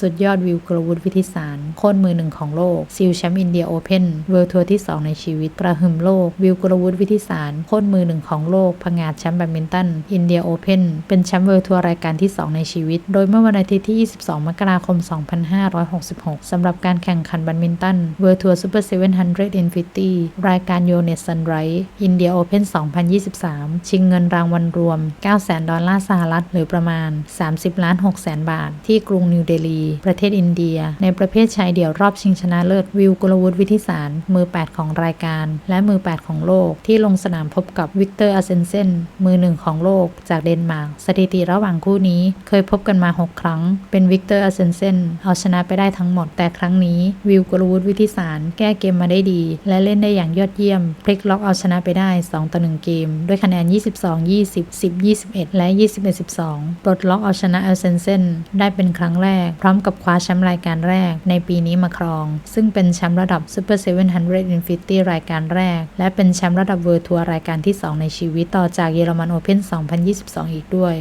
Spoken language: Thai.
สุดยอดวิวกลวุฒิวิทิสาร โค่นมือหนึ่งของโลก ซิลแชมป์อินเดียโอเพนเวิลด์ทัวร์ที่ 2 ในชีวิตกระหึมโลก วิวกลวุฒิวิทิสาร โค่นมือหนึ่งของโลกผงาดแชมป์แบดมินตัน อินเดียโอเพนเป็นแชมป์เวิลด์ทัวร์รายการที่ 2 ในชีวิต โดยเมื่อวันอาทิตย์ที่ 22 มกราคม 2566 สำหรับการแข่งขันแบดมินตันเวิลด์ทัวร์ซูเปอร์700 Infinity รดอินฟิตี้รายการโยเนสซันไรท์อินเดียโอเพน2023 ชิงเงินรางวัลรวม 900,000ดอลลาร์สหรัฐหรือประมาณ 30 ล้าน6แสนบาท ที่กรุงนิวเดลีประเทศอินเดีย ในประเภทชายเดี่ยวรอบชิงชนะเลิศวิวกุลวุฒิวิทิสาร มือ 8 ของรายการ และมือ 8 ของโลก ที่ลงสนามพบกับวิกเตอร์อาเซนเซนมือหนึ่งของโลก จากเดนมาร์กสถิติระหว่างคู่นี้ เคยพบกันมา 6 ครั้ง เป็นวิกเตอร์อาเซนเซนเอาชนะไปได้ทั้งหมด แต่ครั้งนี้วิวกุลวุฒิวิทิสาร แก้เกมมาได้ดี และเล่นได้อย่างยอดเยี่ยมพลิกล็อกเอาชนะไปได้2ต่อ1เกม ด้วยคะแนน 22 20 10 21 และ 21 12ปลดล็อกเอาชนะอลเซนเซนได้เป็นครั้งแรกพร้อมกับคว้าแชมป์รายการแรกในปีนี้มาครอง ซึ่งเป็นแชมป์ระดับ Super 700 Infinity รายการแรก และเป็นแชมป์ระดับเวิร์ทัวร์รายการที่ 2 ในชีวิตต่อจากเยอรมันโอเพ่น2022 อีกด้วย